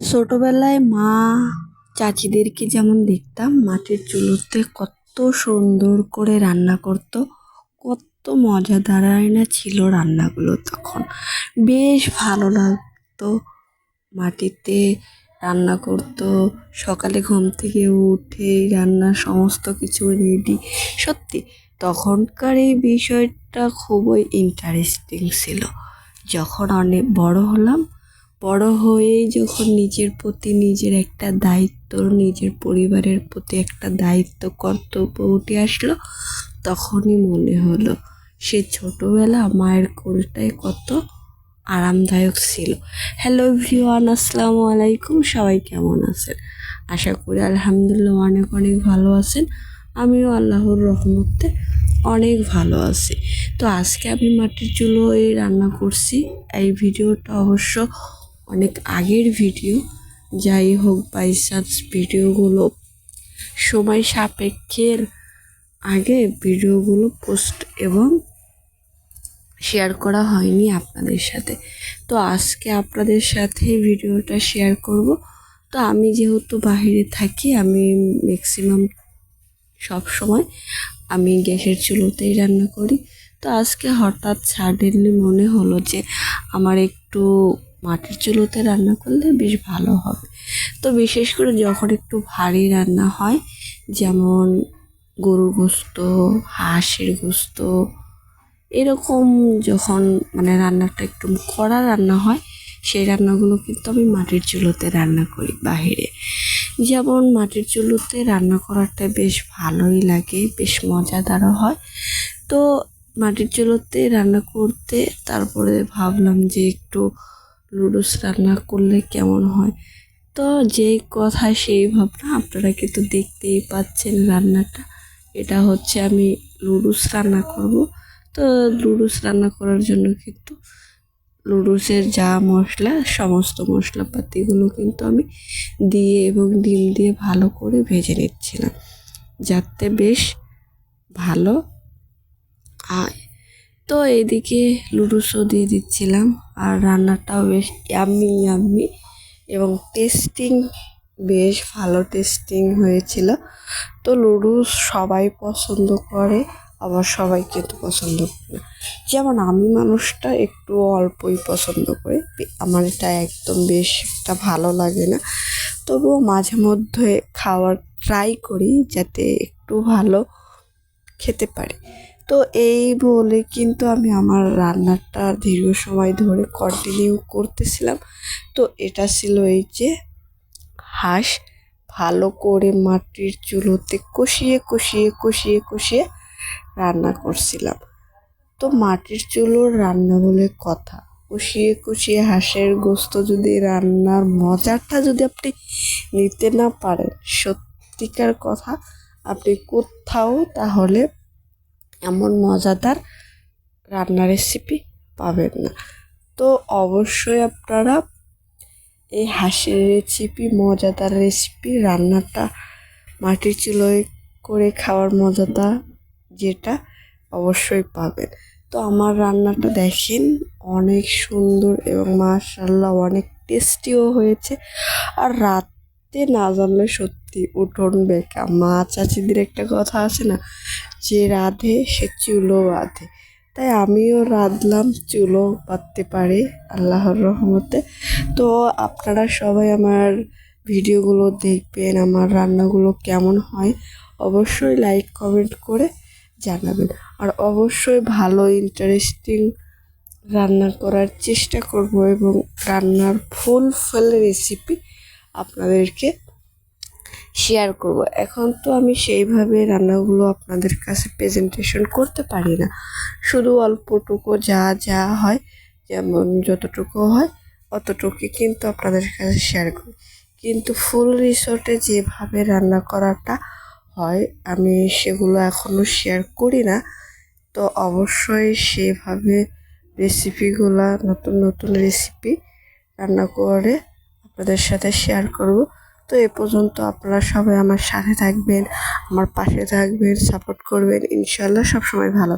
ছোটবেলায় মা চাচিদেরকে যেমন দেখতাম, মাটির চুলোতে কত সুন্দর করে রান্না করতো, কত মজাদারাই না ছিল রান্নাগুলো তখন। বেশ ভালো লাগতো, মাটিতে রান্না করতো, সকালে ঘুম থেকে উঠে রান্নার সমস্ত কিছু রেডি সত্যি, তখনকার এই বিষয়টা খুবই ইন্টারেস্টিং ছিল। যখন অনেক বড় হলাম বড় হয়েই যখন নিজের প্রতি নিজের একটা দায়িত্ব, নিজের পরিবারের প্রতি একটা দায়িত্ব, কর্তব্য উঠে আসলো, তখনই মনে হলো সে ছোটোবেলা মায়ের কোলটায় কত আরামদায়ক ছিল। হ্যালো ভিওয়ান আসসালামু আলাইকুম, সবাই কেমন আছেন? আশা করি আলহামদুলিল্লাহ অনেক অনেক ভালো আছেন। আমিও আল্লাহর রহমতে অনেক ভালো আছি। তো আজকে আমি মাটির চুলোয় রান্না করছি। এই ভিডিওটা অবশ্য অনেক আগের ভিডিও। যাই হোক বাই চান্স ভিডিওগুলো সময় সাপেক্ষের আগে ভিডিওগুলো পোস্ট এবং শেয়ার করা হয়নি আপনাদের সাথে। তো আজকে আপনাদের সাথে ভিডিওটা শেয়ার করব। তো আমি যেহেতু বাহিরে থাকি, আমি ম্যাক্সিমাম সব সময় আমি গ্যাসের চুলোতেই রান্না করি। তো আজকে হঠাৎ সাডেনলি মনে হলো যে আমার একটু মাটির চুলোতে রান্না করলে বেশ ভালো হবে। তো বিশেষ করে যখন একটু ভারী রান্না হয়, যেমন গরুর গোস্ত, হাঁসের গোস্ত, এরকম যখন মানে রান্নাটা একটু কড়া রান্না হয়, সেই রান্নাগুলো কিন্তু আমি মাটির চুলোতে রান্না করি বাহিরে। যেমন মাটির চুলোতে রান্না করাটা বেশ ভালোই লাগে, বেশ মজাদারও হয়। তো মাটির চুলোতে রান্না করতে তারপরে ভাবলাম যে একটু লুডুস রান্না করলে কেমন হয়? তো যে কথা সেই ভাবনা আপনারা কিন্তু দেখতেই পাচ্ছেন রান্নাটা। এটা হচ্ছে আমি লুডুস রান্না করব। তো লুডুস রান্না করার জন্য কিন্তু লুডুসের যা মশলা, সমস্ত মশলাপাতিগুলো কিন্তু আমি দিয়ে এবং ডিম দিয়ে ভালো করে ভেজে নিচ্ছিলাম। যাতে বেশ ভালো হয় তো এদিকে লুডুসও দিয়ে দিচ্ছিলাম আর রান্নাটাও বেশ ইয়াম্মি ইয়াম্মি এবং টেস্টিং বেশ ভালো টেস্টিং হয়েছিল। তো লুডুস সবাই পছন্দ করে, আবার সবাই কিন্তু পছন্দ করে না। যেমন আমি মানুষটা একটু অল্পই পছন্দ করি, আমার এটা একদম বেশ একটা ভালো লাগে না। তবুও মাঝে মধ্যে খাওয়ার ট্রাই করি যাতে একটু ভালো খেতে পারি। তো এই বলে কিন্তু আমি আমার রান্নাটা দীর্ঘ সময় ধরে কন্টিনিউ করতেছিলাম। তো এটা ছিল এই যে হাঁস ভালো করে মাটির চুলোতে কষিয়ে কষিয়ে কষিয়ে কষিয়ে রান্না করছিলাম। তো মাটির চুলোর রান্না বলে কথা। কষিয়ে কষিয়ে হাঁসের গোস্ত যদি রান্নার মজাটা যদি আপনি নিতে না পারেন, সত্যিকার কথা আপনি কোথাও তাহলে এমন মজাদার রান্নার রেসিপি পাবেন না। তো অবশ্যই আপনারা এই হাঁসের রেসিপি মজাদার রেসিপি রান্নাটা মাটির চুলোয় করে খাওয়ার মজাটা যেটা অবশ্যই পাবেন। তো আমার রান্নাটা দেখেন অনেক সুন্দর এবং মাশাল্লাহ অনেক টেস্টিও হয়েছে। আর রাতে না জানলে সত্যি উঠোন বেকা। মা চাচিদের একটা কথা আছে না যে রাধে, সে চুলো বাঁধে। তাই আমিও রাঁধলাম, চুলো বাঁধতে পারি আল্লাহর রহমতে। তো আপনারা সবাই আমার ভিডিওগুলো দেখবেন, আমার রান্নাগুলো কেমন হয়, অবশ্যই লাইক কমেন্ট করে জানাবেন। আর অবশ্যই ভালো ইন্টারেস্টিং রান্না করার চেষ্টা করব এবং রান্নার ফুল ফুল রেসিপি আপনাদেরকে শেয়ার করব। এখন তো আমি সেইভাবে রান্নাগুলো আপনাদের কাছে প্রেজেন্টেশন করতে পারি না। শুধু অল্পটুকু যা যা হয়, যেমন যতটুকু হয় অতটুকু কিন্তু আপনাদের কাছে শেয়ার করি। কিন্তু ফুল রিসোর্টে যেভাবে রান্না করাটা হয়, আমি সেগুলো এখনও শেয়ার করি না। তো অবশ্যই সেভাবে রেসিপিগুলো নতুন নতুন রেসিপি রান্না করে আপনাদের সাথে শেয়ার করব। তো এ পর্যন্ত আপনারা সবাই আমার সাথে থাকবেন, আমার পাশে থাকবেন সাপোর্ট করবেন। ইনশাল্লাহ সবসময় ভালো